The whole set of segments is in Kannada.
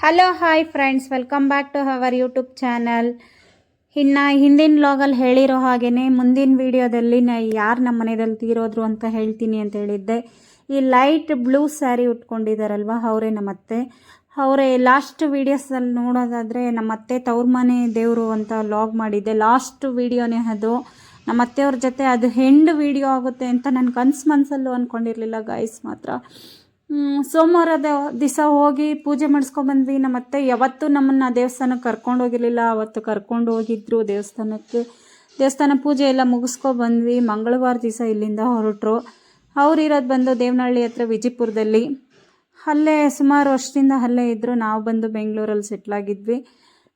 Hello hi friends welcome back to our YouTube channel ಇನ್ನು ಹಿಂದಿನ ವ್ಲಾಗಲ್ಲಿ ಹೇಳಿರೋ ಹಾಗೆಯೇ ಮುಂದಿನ ವೀಡಿಯೋದಲ್ಲಿ ನಾ ಯಾರು ನಮ್ಮ ಮನೆಯಲ್ಲಿ ತೀರೋದ್ರು ಅಂತ ಹೇಳ್ತೀನಿ ಅಂತ ಹೇಳಿದ್ದೆ. ಈ ಲೈಟ್ ಬ್ಲೂ ಸ್ಯಾರಿ ಉಟ್ಕೊಂಡಿದ್ದಾರಲ್ವ ಅವರೇ ನಮ್ಮ ಅತ್ತೆ. ಅವರೇ ಲಾಸ್ಟ್ ವೀಡಿಯೋಸಲ್ಲಿ ನೋಡೋದಾದರೆ ನಮ್ಮ ಅತ್ತೆ ತವ್ರ ಮನೆ ದೇವರು ಅಂತ ಲಾಗ್ ಮಾಡಿದ್ದೆ. ಲಾಸ್ಟ್ ವೀಡಿಯೋನೇ ಅದು. ನಮ್ಮ ಅತ್ತೆಯವ್ರ ಜೊತೆ ಅದು ಹೆಂಡ್ ವೀಡಿಯೋ ಆಗುತ್ತೆ ಅಂತ ನನ್ನ ಕನ್ಸು ಮನಸ್ಸಲ್ಲೂ ಅಂದ್ಕೊಂಡಿರಲಿಲ್ಲ ಗಾಯ್ಸ್ ಮಾತ್ರ. ಸೋಮವಾರದ ದಿವಸ ಹೋಗಿ ಪೂಜೆ ಮಾಡಿಸ್ಕೊಂಡ್ಬಂದ್ವಿ ನಮ್ಮ ಅತ್ತೆ ಯಾವತ್ತೂ ನಮ್ಮನ್ನು ದೇವಸ್ಥಾನಕ್ಕೆ ಕರ್ಕೊಂಡು ಹೋಗಿರಲಿಲ್ಲ. ಅವತ್ತು ಕರ್ಕೊಂಡು ಹೋಗಿದ್ರು ದೇವಸ್ಥಾನಕ್ಕೆ. ದೇವಸ್ಥಾನ ಪೂಜೆ ಎಲ್ಲ ಮುಗಿಸ್ಕೊಬಂದ್ವಿ ಮಂಗಳವಾರ ದಿವಸ ಇಲ್ಲಿಂದ ಹೊರಟರು. ಅವ್ರು ಇರೋದು ಬಂದು ದೇವನಹಳ್ಳಿ ಹತ್ರ ವಿಜಯಪುರದಲ್ಲಿ ಅಲ್ಲೇ ಸುಮಾರು ವರ್ಷದಿಂದ ಅಲ್ಲೇ ಇದ್ದರು ನಾವು ಬಂದು ಬೆಂಗಳೂರಲ್ಲಿ ಸೆಟ್ಲಾಗಿದ್ವಿ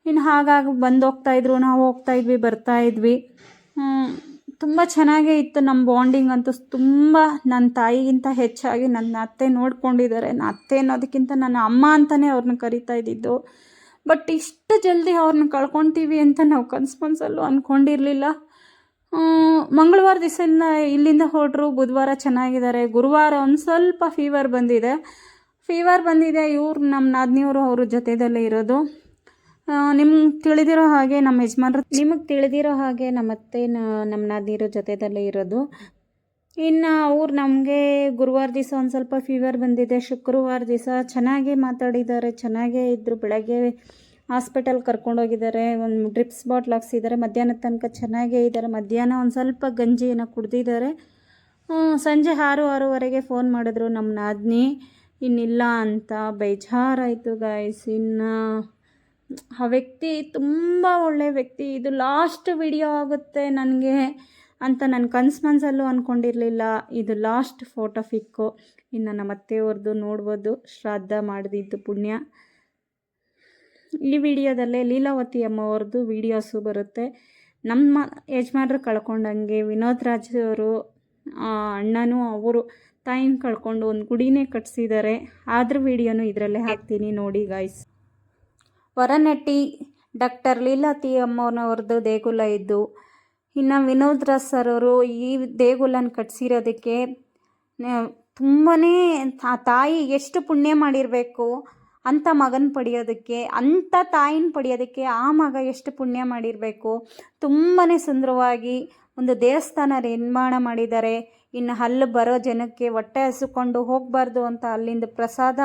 ಇನ್ನು ಹಾಗಾಗಿ ಬಂದು ಹೋಗ್ತಾಯಿದ್ರು ನಾವು ಹೋಗ್ತಾಯಿದ್ವಿ ಬರ್ತಾಯಿದ್ವಿ ತುಂಬ ಚೆನ್ನಾಗೇ ಇತ್ತು ನಮ್ಮ ಬಾಂಡಿಂಗ್ ಅಂತೂ. ತುಂಬ ನನ್ನ ತಾಯಿಗಿಂತ ಹೆಚ್ಚಾಗಿ ನನ್ನ ಅತ್ತೆ ನೋಡ್ಕೊಂಡಿದ್ದಾರೆ. ನನ್ನ ಅತ್ತೆ ಅನ್ನೋದಕ್ಕಿಂತ ನನ್ನ ಅಮ್ಮ ಅಂತಲೇ ಅವ್ರನ್ನ ಕರಿತಾ ಇದ್ದಿದ್ದು. ಬಟ್ ಇಷ್ಟು ಜಲ್ದಿ ಅವ್ರನ್ನ ಕಳ್ಕೊತೀವಿ ಅಂತ ನಾವು ಕನ್ಸು ಮನಸ್ಸಲ್ಲೂ ಅಂದ್ಕೊಂಡಿರಲಿಲ್ಲ ಮಂಗಳವಾರ ದಿವಸದಿಂದ ಇಲ್ಲಿಂದ ಹೊರಟ್ರು. ಬುಧವಾರ ಚೆನ್ನಾಗಿದ್ದಾರೆ. ಗುರುವಾರ ಒಂದು ಸ್ವಲ್ಪ ಫೀವರ್ ಬಂದಿದೆ. ಫೀವರ್ ಬಂದಿದೆ. ಇವ್ರು ನಮ್ಮ ನಾದಿನಿಯವರು ಅವ್ರ ಜೊತೆದಲ್ಲೇ ಇರೋದು. ನಿಮ್ಗೆ ತಿಳಿದಿರೋ ಹಾಗೆ ನಮ್ಮ ಯಜಮಾನರು ನಿಮಗೆ ತಿಳಿದಿರೋ ಹಾಗೆ ನಮ್ಮ ಅತ್ತೆ ನಮ್ಮ ನಾದಿರೋ ಜೊತೆದಲ್ಲೇ ಇರೋದು. ಇನ್ನು ಅವ್ರು ನಮಗೆ ಗುರುವಾರ ದಿವಸ ಒಂದು ಸ್ವಲ್ಪ ಫೀವರ್ ಬಂದಿದೆ. ಶುಕ್ರವಾರ ದಿವಸ ಚೆನ್ನಾಗೇ ಮಾತಾಡಿದ್ದಾರೆ, ಚೆನ್ನಾಗೇ ಇದ್ದರು ಬೆಳಗ್ಗೆ ಹಾಸ್ಪಿಟಲ್ ಕರ್ಕೊಂಡೋಗಿದ್ದಾರೆ ಒಂದು ಡ್ರಿಪ್ಸ್ ಬಾಟ್ಲ್ ಹಾಕ್ಸಿದ್ದಾರೆ. ಮಧ್ಯಾಹ್ನದ ತನಕ ಚೆನ್ನಾಗೇ ಇದ್ದಾರೆ. ಮಧ್ಯಾಹ್ನ ಒಂದು ಸ್ವಲ್ಪ ಗಂಜಿಯನ್ನು ಕುಡ್ದಿದ್ದಾರೆ. ಸಂಜೆ ಆರು, ಆರೂವರೆಗೆ ಫೋನ್ ಮಾಡಿದ್ರು ನಮ್ಮ ನಾದಿನಿ. ಇನ್ನಿಲ್ಲ ಅಂತ. ಬೇಜಾರಾಯಿತು ಗಾಯ್ಸ್ ಇನ್ನು ಆ ವ್ಯಕ್ತಿ ತುಂಬ ಒಳ್ಳೆಯ ವ್ಯಕ್ತಿ. ಇದು ಲಾಸ್ಟ್ ವಿಡಿಯೋ ಆಗುತ್ತೆ ನನಗೆ ಅಂತ ನನ್ನ ಕನ್ಸು ಮನಸ್ಸಲ್ಲೂ ಅಂದ್ಕೊಂಡಿರಲಿಲ್ಲ ಇದು ಲಾಸ್ಟ್ ಫೋಟೋ ಫಿಕ್ಕು ಇನ್ನು ನಮ್ಮ ಅತ್ತೆಯವ್ರದ್ದು ನೋಡ್ಬೋದು. ಶ್ರಾದ್ದ ಮಾಡಿದ್ದು ಪುಣ್ಯ. ಈ ವಿಡಿಯೋದಲ್ಲೇ ಲೀಲಾವತಿ ಅಮ್ಮವ್ರದ್ದು ವೀಡಿಯೋಸು ಬರುತ್ತೆ. ನಮ್ಮ ಯಜಮಾನ್ರು ಕಳ್ಕೊಂಡಂಗೆ ವಿನೋದ್ ರಾಜ್ ಅವರು ಅಣ್ಣನೂ ಅವರು ತಾಯಿನ ಕಳ್ಕೊಂಡು ಒಂದು ಗುಡಿನೇ ಕಟ್ಸಿದ್ದಾರೆ ಆದ್ರ ವಿಡಿಯೋನು ಇದರಲ್ಲೇ ಹಾಕ್ತೀನಿ ನೋಡಿ ಗಾಯ್ಸ್ ವರನಟಿ ಡಾಕ್ಟರ್ ಲೀಲಾತಿ ಅಮ್ಮನವ್ರದ್ದು ದೇಗುಲ ಇದ್ದು, ಇನ್ನು ವಿನೋದ್ ರಾಜ್ ಸರ್ ಅವರು ಈ ದೇಗುಲನ ಕಟ್ಸಿರೋದಕ್ಕೆ ತುಂಬಾ ಆ ತಾಯಿ ಎಷ್ಟು ಪುಣ್ಯ ಮಾಡಿರಬೇಕು ಅಂಥ ಮಗನ ಪಡೆಯೋದಕ್ಕೆ ಅಂಥ ತಾಯಿನ ಪಡೆಯೋದಕ್ಕೆ ಆ ಮಗ ಎಷ್ಟು ಪುಣ್ಯ ಮಾಡಿರಬೇಕು. ತುಂಬಾ ಸುಂದರವಾಗಿ ಒಂದು ದೇವಸ್ಥಾನ ನಿರ್ಮಾಣ ಮಾಡಿದ್ದಾರೆ. ಇನ್ನು ಅಲ್ಲಿ ಬರೋ ಜನಕ್ಕೆ ಹೊಟ್ಟೆ ಹಸುಕೊಂಡು ಹೋಗಬಾರ್ದು ಅಂತ ಅಲ್ಲಿಂದ ಪ್ರಸಾದ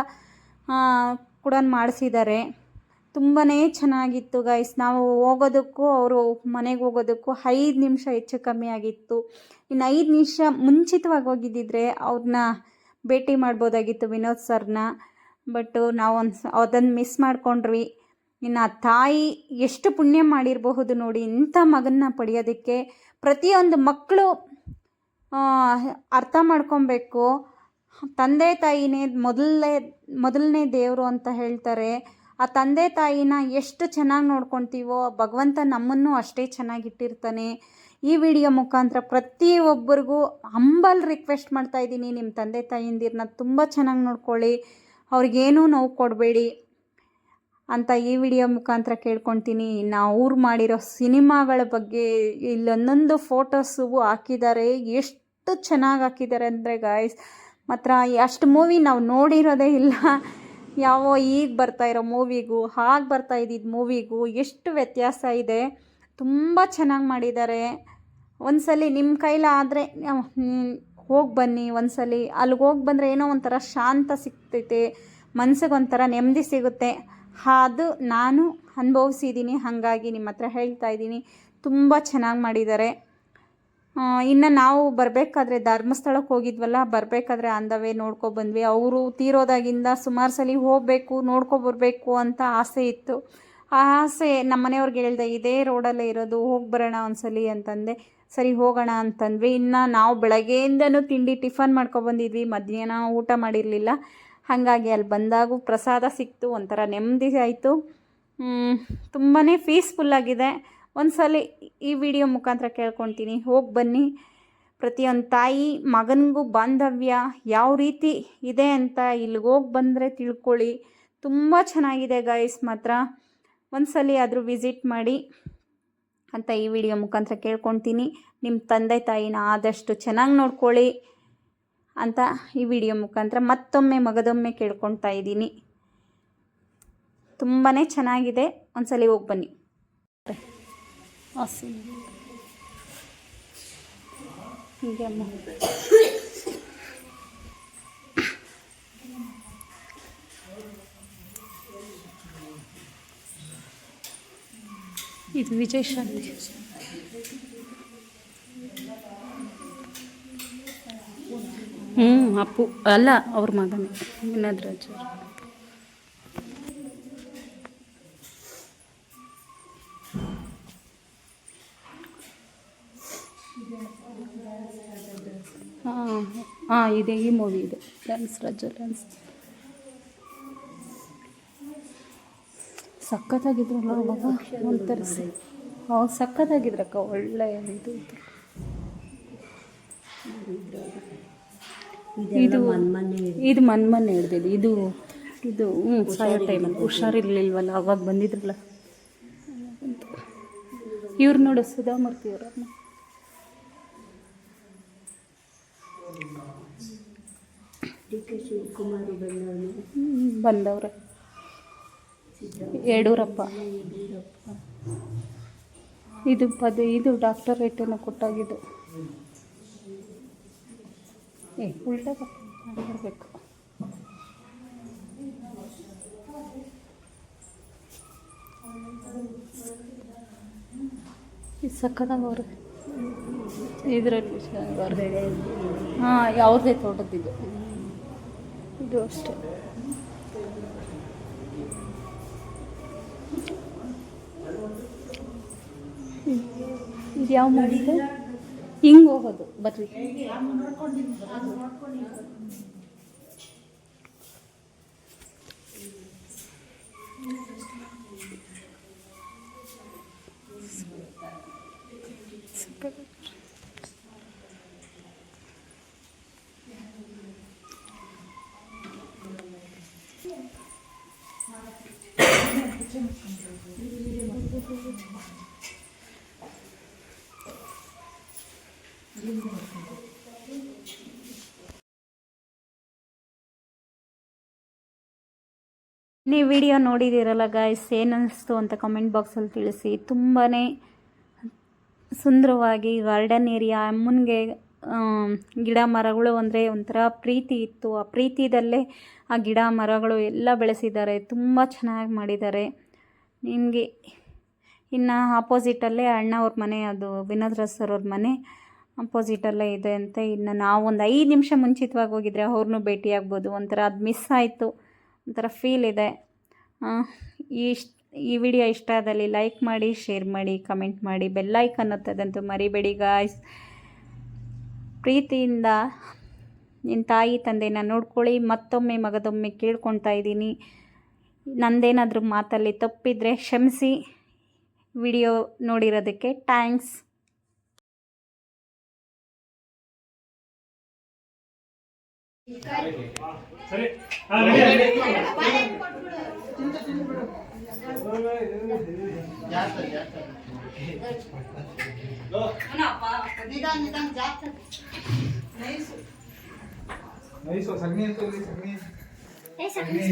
ಕೂಡ ಮಾಡಿಸಿದ್ದಾರೆ. ತುಂಬಾ ಚೆನ್ನಾಗಿತ್ತು ಗೈಸ್ ನಾವು ಹೋಗೋದಕ್ಕೂ, ಅವರು ಮನೆಗೆ ಹೋಗೋದಕ್ಕೂ ಐದು ನಿಮಿಷ ಹೆಚ್ಚು ಕಮ್ಮಿ ಆಗಿತ್ತು. ಇನ್ನು ಐದು ನಿಮಿಷ ಮುಂಚಿತವಾಗಿ ಹೋಗಿದ್ದಿದ್ರೆ ಅವ್ರನ್ನ ಭೇಟಿ ಮಾಡ್ಬೋದಾಗಿತ್ತು ವಿನೋದ್ ಸರ್ನ. ಬಟ್ಟು ನಾವು ಒಂದು ಅದನ್ನು ಮಿಸ್ ಮಾಡ್ಕೊಂಡ್ವಿ. ಇನ್ನು ತಾಯಿ ಎಷ್ಟು ಪುಣ್ಯ ಮಾಡಿರಬಹುದು ನೋಡಿ, ಇಂಥ ಮಗನ್ನ ಪಡೆಯೋದಕ್ಕೆ ಪ್ರತಿಯೊಂದು ಮಕ್ಕಳು ಅರ್ಥ ಮಾಡ್ಕೊಬೇಕು. ತಂದೆ ತಾಯಿನೇ ಮೊದಲನೇ ಮೊದಲನೇ ದೇವರು ಅಂತ ಹೇಳ್ತಾರೆ. ಆ ತಂದೆ ತಾಯಿನ ಎಷ್ಟು ಚೆನ್ನಾಗಿ ನೋಡ್ಕೊತೀವೋ, ಭಗವಂತ ನಮ್ಮನ್ನು ಅಷ್ಟೇ ಚೆನ್ನಾಗಿಟ್ಟಿರ್ತಾನೆ ಈ ವಿಡಿಯೋ ಮುಖಾಂತರ ಪ್ರತಿಯೊಬ್ಬರಿಗೂ ಹಂಬಲ್ ರಿಕ್ವೆಸ್ಟ್ ಮಾಡ್ತಾ ಇದ್ದೀನಿ. ನಿಮ್ಮ ತಂದೆ ತಾಯಿಂದಿರನ್ನ ತುಂಬ ಚೆನ್ನಾಗಿ ನೋಡ್ಕೊಳ್ಳಿ. ಅವ್ರಿಗೇನೂ ನೋವು ಕೊಡಬೇಡಿ ಅಂತ ಈ ವಿಡಿಯೋ ಮುಖಾಂತರ ಕೇಳ್ಕೊತೀನಿ. ನಾವು ಅವ್ರು ಮಾಡಿರೋ ಸಿನಿಮಾಗಳ ಬಗ್ಗೆ ಇಲ್ಲೊಂದೊಂದು ಫೋಟೋಸು ಹಾಕಿದ್ದಾರೆ. ಎಷ್ಟು ಚೆನ್ನಾಗಿ ಹಾಕಿದ್ದಾರೆ ಅಂದರೆ ಗಾಯ್ಸ್ ಮಾತ್ರ ಅಷ್ಟು ಮೂವಿ ನಾವು ನೋಡಿರೋದೇ ಇಲ್ಲ. ಯಾವ ಈಗ ಬರ್ತಾ ಇರೋ ಮೂವಿಗೂ, ಹಾಗೆ ಬರ್ತಾ ಇದ್ದಿದ್ದ ಮೂವಿಗೂ ಎಷ್ಟು ವ್ಯತ್ಯಾಸ ಇದೆ. ತುಂಬ ಚೆನ್ನಾಗಿ ಮಾಡಿದ್ದಾರೆ ಒಂದ್ಸಲಿ ನಿಮ್ಮ ಕೈಲಾದರೆ ಹೋಗಿ ಬನ್ನಿ ಒಂದ್ಸಲಿ. ಅಲ್ಲಿಗೆ ಹೋಗಿ ಬಂದರೆ ಏನೋ ಒಂಥರ ಶಾಂತ ಸಿಗ್ತೈತೆ ಮನ್ಸಿಗೆ ಒಂಥರ ನೆಮ್ಮದಿ ಸಿಗುತ್ತೆ. ಅದು ನಾನು ಅನುಭವಿಸಿದ್ದೀನಿ ಹಾಗಾಗಿ ನಿಮ್ಮ ಹತ್ರ ಹೇಳ್ತಾ ಇದ್ದೀನಿ. ತುಂಬ ಚೆನ್ನಾಗಿ ಮಾಡಿದ್ದಾರೆ ಇನ್ನು ನಾವು ಬರಬೇಕಾದ್ರೆ ಧರ್ಮಸ್ಥಳಕ್ಕೆ ಹೋಗಿದ್ವಲ್ಲ, ಬರಬೇಕಾದ್ರೆ ಅಂದವೇ ನೋಡ್ಕೊಬಂದ್ವಿ ಅವರು ತೀರೋದಾಗಿಂದ ಸುಮಾರು ಸಲ ಹೋಗಬೇಕು ನೋಡ್ಕೊಬರ್ಬೇಕು ಅಂತ ಆಸೆ ಇತ್ತು. ಆ ಆಸೆ ನಮ್ಮ ಮನೆಯವ್ರಿಗೆ ಹೇಳ್ದೆ, ಇದೇ ರೋಡಲ್ಲೇ ಇರೋದು, ಹೋಗಿ ಬರೋಣ ಒಂದ್ಸಲಿ ಅಂತಂದೆ. ಸರಿ, ಹೋಗೋಣ ಅಂತಂದ್ವಿ. ಇನ್ನು ನಾವು ಬೆಳಗ್ಗೆಯಿಂದನೂ ತಿಂಡಿ ಟಿಫನ್ ಮಾಡ್ಕೊಬಂದಿದ್ವಿ ಮಧ್ಯಾಹ್ನ ಊಟ ಮಾಡಿರಲಿಲ್ಲ. ಹಾಗಾಗಿ ಅಲ್ಲಿ ಬಂದಾಗೂ ಪ್ರಸಾದ ಸಿಕ್ತು, ಒಂಥರ ನೆಮ್ಮದಿ ಆಯಿತು. ತುಂಬಾ ಪೀಸ್ಫುಲ್ಲಾಗಿದೆ ಒಂದ್ಸಲಿ ಈ ವಿಡಿಯೋ ಮುಖಾಂತರ ಕೇಳ್ಕೊತೀನಿ ಹೋಗಿ ಬನ್ನಿ. ಪ್ರತಿಯೊಂದು ತಾಯಿ, ಮಗನಿಗೂ ಬಾಂಧವ್ಯ ಯಾವ ರೀತಿ ಇದೆ ಅಂತ ಇಲ್ಲಿಗೆ ಹೋಗಿ ಬಂದರೆ ತಿಳ್ಕೊಳ್ಳಿ. ತುಂಬ ಚೆನ್ನಾಗಿದೆ ಗೈಸ್ ಮಾತ್ರ. ಒಂದು ಸಲ ಆದರೂ ವಿಸಿಟ್ ಮಾಡಿ ಅಂತ ಈ ವಿಡಿಯೋ ಮುಖಾಂತರ ಕೇಳ್ಕೊತೀನಿ ನಿಮ್ಮ ತಂದೆ ತಾಯಿನ ಆದಷ್ಟು ಚೆನ್ನಾಗಿ ನೋಡ್ಕೊಳ್ಳಿ ಅಂತ ಈ ವಿಡಿಯೋ ಮುಖಾಂತರ ಮತ್ತೊಮ್ಮೆ ಮಗದೊಮ್ಮೆ ಕೇಳ್ಕೊತಾ ಇದ್ದೀನಿ. ತುಂಬಾ ಚೆನ್ನಾಗಿದೆ. ಒಂದ್ಸಲಿ ಹೋಗಿ ಬನ್ನಿ. ಹಾಸಿ ಹೀಗೆ ಅಮ್ಮ ಇದು ವಿಜಯ್ ಶಾಂತಿ ಹ್ಞೂ ಅಪ್ಪು ಅಲ್ಲ ಅವ್ರ ಮಗನೇ ವಿನೋದ್ ರಾಜ್ ಅವ್ರು. ಹಾಂ ಹಾಂ ಇದೆ ಈ ಮೂವಿ ಇದೆ. ಡ್ಯಾನ್ಸ್ ರಾಜ ಡ್ಯಾನ್ಸ್ ಸಖತ್ತಾಗಿದ್ರಲ್ಲ ಅವಾಗ? ಒಂಥರ ಹೌದು ಸಖತ್ತಾಗಿದ್ರಕ್ಕ ಒಳ್ಳೆ ಇದು. ಇದು ಇದು ಇದು ಮನ್ಮನೆ ಹಿಡ್ದಿದ್ದು ಇದು. ಇದು ಹ್ಞೂ ಸಾಯೋ ಟೈಮಲ್ಲಿ ಹುಷಾರಿರ್ಲಿಲ್ವಲ್ಲ ಅವಾಗ ಬಂದಿದ್ರಲ್ಲ. ಇವ್ರು ನೋಡು ಸುಧಾಮೂರ್ತಿ ಅವ್ರನ್ನ ಬಂದವ್ರೆ. ಯಡೂರಪ್ಪ ಇದು ಪದ, ಇದು ಡಾಕ್ಟರ್ ರೇಟನ್ನು ಕೊಟ್ಟಾಗಿದ್ದು. ಏ, ಉಲ್ಟಾ ಮಾಡಬೇಕು ಇದು ಸಕ್ಕದಾಗ ಅವ್ರೆ. ಇದರಲ್ಲಿ ಹಾಂ ಯಾವುದೇ ತೋಟದಿದ್ದು ಇದು ಅಷ್ಟೇ. ಇದು ಯಾವ ಮಾಡಿದ್ದು ಹಿಂಗೆ ಹೋಗೋದು ಬರ್ರಿ ನೀವು ವಿಡಿಯೋ ನೋಡಿದ್ದೀರಲ್ಲ ಗಾಯ್ಸ್ ಏನು ಅನ್ನಿಸ್ತು ಅಂತ ಕಮೆಂಟ್ ಬಾಕ್ಸಲ್ಲಿ ತಿಳಿಸಿ. ತುಂಬಾ ಸುಂದರವಾಗಿ ಗಾರ್ಡನ್ ಏರಿಯಾ ಅಮ್ಮನಿಗೆ ಗಿಡ ಮರಗಳು ಅಂದರೆ ಒಂಥರ ಪ್ರೀತಿ ಇತ್ತು. ಆ ಪ್ರೀತಿದಲ್ಲೇ ಆ ಗಿಡ ಮರಗಳು ಎಲ್ಲ ಬೆಳೆಸಿದ್ದಾರೆ. ತುಂಬ ಚೆನ್ನಾಗಿ ಮಾಡಿದ್ದಾರೆ. ನಿಮಗೆ ಇನ್ನು ಆಪೋಸಿಟಲ್ಲೇ ಅಣ್ಣ ಅವ್ರ ಮನೆ, ಅದು ವಿನೋದ್ ಸರ್ ಅವ್ರ ಮನೆ ಅಪೋಸಿಟಲ್ಲೇ ಇದೆ ಅಂತ ಇನ್ನು ನಾವು ಒಂದು ಐದು ನಿಮಿಷ ಮುಂಚಿತವಾಗಿ ಹೋಗಿದ್ರೆ ಅವ್ರನ್ನೂ ಭೇಟಿಯಾಗ್ಬೋದು ಒಂಥರ ಅದು ಮಿಸ್ ಆಯಿತು. ಒಂಥರ ಫೀಲ್ ಇದೆ. ಇಷ್ಟ, ಈ ವಿಡಿಯೋ ಇಷ್ಟ ಆದಲ್ಲಿ ಲೈಕ್ ಮಾಡಿ ಶೇರ್ ಮಾಡಿ ಕಮೆಂಟ್ ಮಾಡಿ ಬೆಲ್ಲೈಕನ್ ಅನ್ನೋದಂತೂ ಮರಿಬೇಡಿ ಗಾಯ್ಸ್ ಪ್ರೀತಿಯಿಂದ ನಿನ್ನ ತಾಯಿ ತಂದೆನ ನೋಡ್ಕೊಳ್ಳಿ, ಮತ್ತೊಮ್ಮೆ ಮಗದೊಮ್ಮೆ ಕೇಳ್ಕೊಳ್ತಾ ಇದ್ದೀನಿ. ನಂದೇನಾದರೂ ಮಾತಲ್ಲಿ ತಪ್ಪಿದರೆ ಕ್ಷಮಿಸಿ. वीडियो नोड़ी थैंक्स नहीं सो नहीं सो सकनी